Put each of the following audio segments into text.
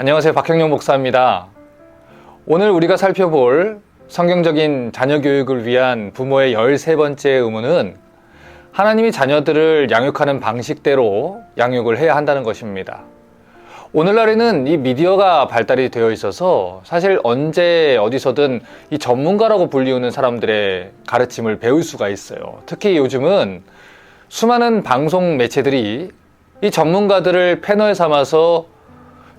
안녕하세요. 박형영 목사입니다. 오늘 우리가 살펴볼 성경적인 자녀 교육을 위한 부모의 13번째 의무는 하나님이 자녀들을 양육하는 방식대로 양육을 해야 한다는 것입니다. 오늘날에는 이 미디어가 발달이 되어 있어서 사실 언제 어디서든 이 전문가라고 불리우는 사람들의 가르침을 배울 수가 있어요. 특히 요즘은 수많은 방송 매체들이 이 전문가들을 패널 삼아서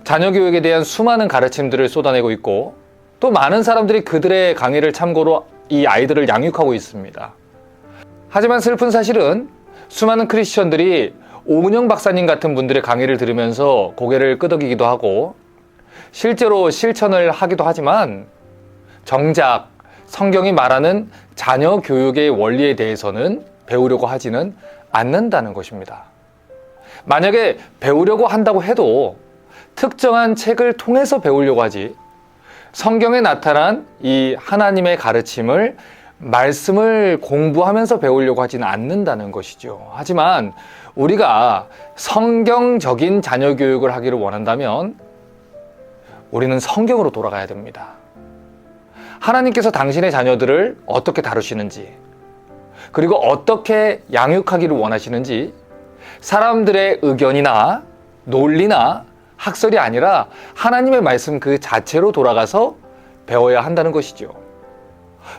자녀 교육에 대한 수많은 가르침들을 쏟아내고 있고 또 많은 사람들이 그들의 강의를 참고로 이 아이들을 양육하고 있습니다. 하지만 슬픈 사실은 수많은 크리스천들이 오은영 박사님 같은 분들의 강의를 들으면서 고개를 끄덕이기도 하고 실제로 실천을 하기도 하지만 정작 성경이 말하는 자녀 교육의 원리에 대해서는 배우려고 하지는 않는다는 것입니다. 만약에 배우려고 한다고 해도 특정한 책을 통해서 배우려고 하지 성경에 나타난 이 하나님의 가르침을 말씀을 공부하면서 배우려고 하지는 않는다는 것이죠. 하지만 우리가 성경적인 자녀 교육을 하기를 원한다면 우리는 성경으로 돌아가야 됩니다. 하나님께서 당신의 자녀들을 어떻게 다루시는지, 그리고 어떻게 양육하기를 원하시는지 사람들의 의견이나 논리나 학설이 아니라 하나님의 말씀 그 자체로 돌아가서 배워야 한다는 것이죠.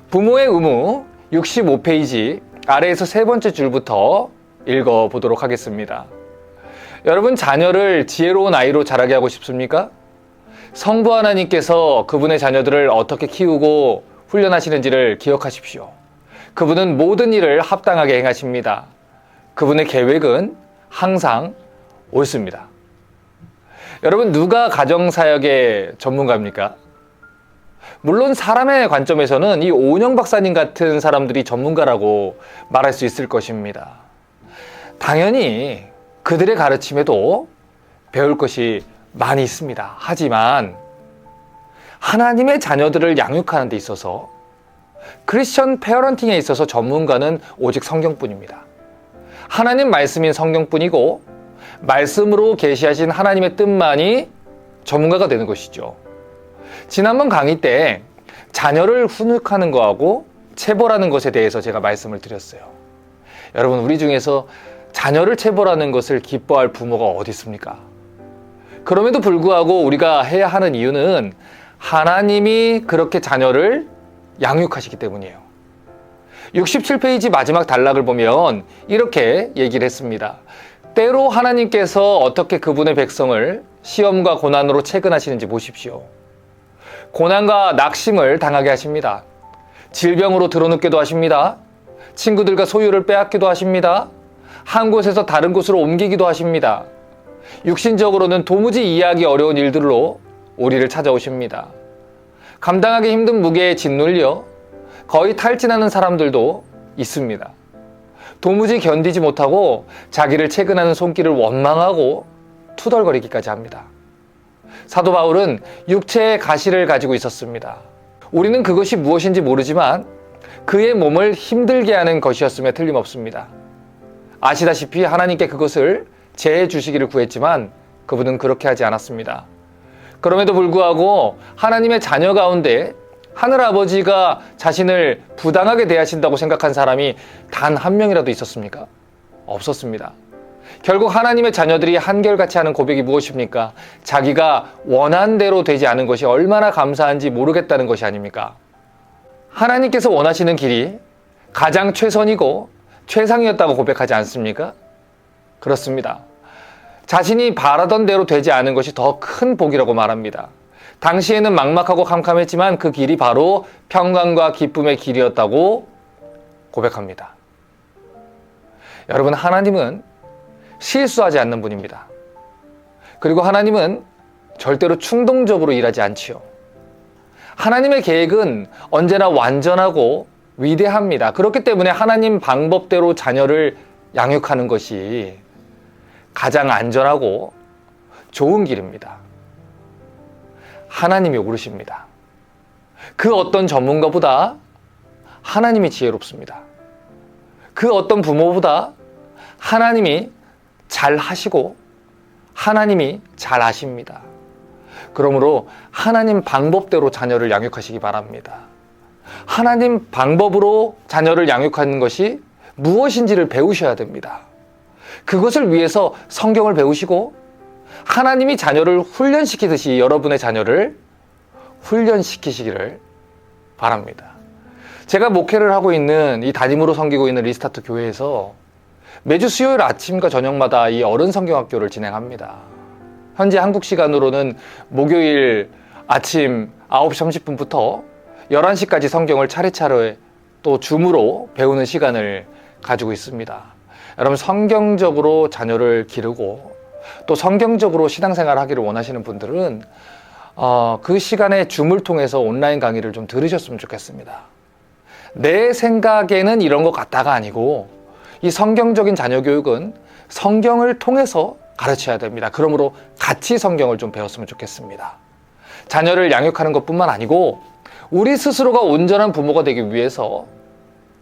부모의 의무 65페이지 아래에서 세 번째 줄부터 읽어 보도록 하겠습니다. 여러분 자녀를 지혜로운 아이로 자라게 하고 싶습니까? 성부 하나님께서 그분의 자녀들을 어떻게 키우고 훈련하시는지를 기억하십시오. 그분은 모든 일을 합당하게 행하십니다. 그분의 계획은 항상 옳습니다. 여러분 누가 가정사역의 전문가입니까? 물론 사람의 관점에서는 이 오은영 박사님 같은 사람들이 전문가라고 말할 수 있을 것입니다. 당연히 그들의 가르침에도 배울 것이 많이 있습니다. 하지만 하나님의 자녀들을 양육하는 데 있어서 크리스천 페어런팅에 있어서 전문가는 오직 성경뿐입니다. 하나님 말씀인 성경뿐이고 말씀으로 계시하신 하나님의 뜻만이 전문가가 되는 것이죠. 지난번 강의 때 자녀를 훈육하는 거하고 체벌하는 것에 대해서 제가 말씀을 드렸어요. 여러분 우리 중에서 자녀를 체벌하는 것을 기뻐할 부모가 어디 있습니까? 그럼에도 불구하고 우리가 해야 하는 이유는 하나님이 그렇게 자녀를 양육하시기 때문이에요. 67페이지 마지막 단락을 보면 이렇게 얘기를 했습니다. 때로 하나님께서 어떻게 그분의 백성을 시험과 고난으로 채근하시는지 보십시오. 고난과 낙심을 당하게 하십니다. 질병으로 드러눕게도 하십니다. 친구들과 소유를 빼앗기도 하십니다. 한 곳에서 다른 곳으로 옮기기도 하십니다. 육신적으로는 도무지 이해하기 어려운 일들로 우리를 찾아오십니다. 감당하기 힘든 무게에 짓눌려 거의 탈진하는 사람들도 있습니다. 도무지 견디지 못하고 자기를 채근하는 손길을 원망하고 투덜거리기까지 합니다. 사도 바울은 육체의 가시를 가지고 있었습니다. 우리는 그것이 무엇인지 모르지만 그의 몸을 힘들게 하는 것이었음에 틀림없습니다. 아시다시피 하나님께 그것을 제해 주시기를 구했지만 그분은 그렇게 하지 않았습니다. 그럼에도 불구하고 하나님의 자녀 가운데 하늘 아버지가 자신을 부당하게 대하신다고 생각한 사람이 단 한 명이라도 있었습니까? 없었습니다. 결국 하나님의 자녀들이 한결같이 하는 고백이 무엇입니까? 자기가 원한 대로 되지 않은 것이 얼마나 감사한지 모르겠다는 것이 아닙니까? 하나님께서 원하시는 길이 가장 최선이고 최상이었다고 고백하지 않습니까? 그렇습니다. 자신이 바라던 대로 되지 않은 것이 더 큰 복이라고 말합니다. 당시에는 막막하고 캄캄했지만 그 길이 바로 평강과 기쁨의 길이었다고 고백합니다. 여러분, 하나님은 실수하지 않는 분입니다. 그리고 하나님은 절대로 충동적으로 일하지 않지요. 하나님의 계획은 언제나 완전하고 위대합니다. 그렇기 때문에 하나님 방법대로 자녀를 양육하는 것이 가장 안전하고 좋은 길입니다. 하나님이 옳으십니다. 그 어떤 전문가보다 하나님이 지혜롭습니다. 그 어떤 부모보다 하나님이 잘 하시고 하나님이 잘 아십니다. 그러므로 하나님 방법대로 자녀를 양육하시기 바랍니다. 하나님 방법으로 자녀를 양육하는 것이 무엇인지를 배우셔야 됩니다. 그것을 위해서 성경을 배우시고 하나님이 자녀를 훈련시키듯이 여러분의 자녀를 훈련시키시기를 바랍니다. 제가 목회를 하고 있는 이 담임으로 섬기고 있는 리스타트 교회에서 매주 수요일 아침과 저녁마다 이 어른 성경학교를 진행합니다. 현재 한국 시간으로는 목요일 아침 9시 30분부터 11시까지 성경을 차례차례 또 줌으로 배우는 시간을 가지고 있습니다. 여러분 성경적으로 자녀를 기르고 또 성경적으로 신앙생활 하기를 원하시는 분들은 어, 그 시간에 줌을 통해서 온라인 강의를 좀 들으셨으면 좋겠습니다. 내 생각에는 이런 것 같다가 아니고 이 성경적인 자녀 교육은 성경을 통해서 가르쳐야 됩니다. 그러므로 같이 성경을 좀 배웠으면 좋겠습니다. 자녀를 양육하는 것뿐만 아니고 우리 스스로가 온전한 부모가 되기 위해서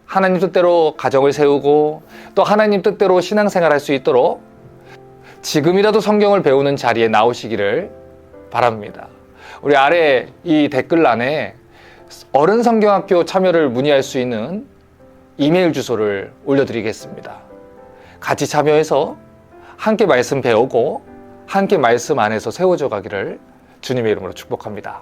하나님 뜻대로 가정을 세우고 또 하나님 뜻대로 신앙생활 할 수 있도록 지금이라도 성경을 배우는 자리에 나오시기를 바랍니다. 우리 아래 이 댓글란에 어른 성경학교 참여를 문의할 수 있는 이메일 주소를 올려드리겠습니다. 같이 참여해서 함께 말씀 배우고 함께 말씀 안에서 세워져 가기를 주님의 이름으로 축복합니다.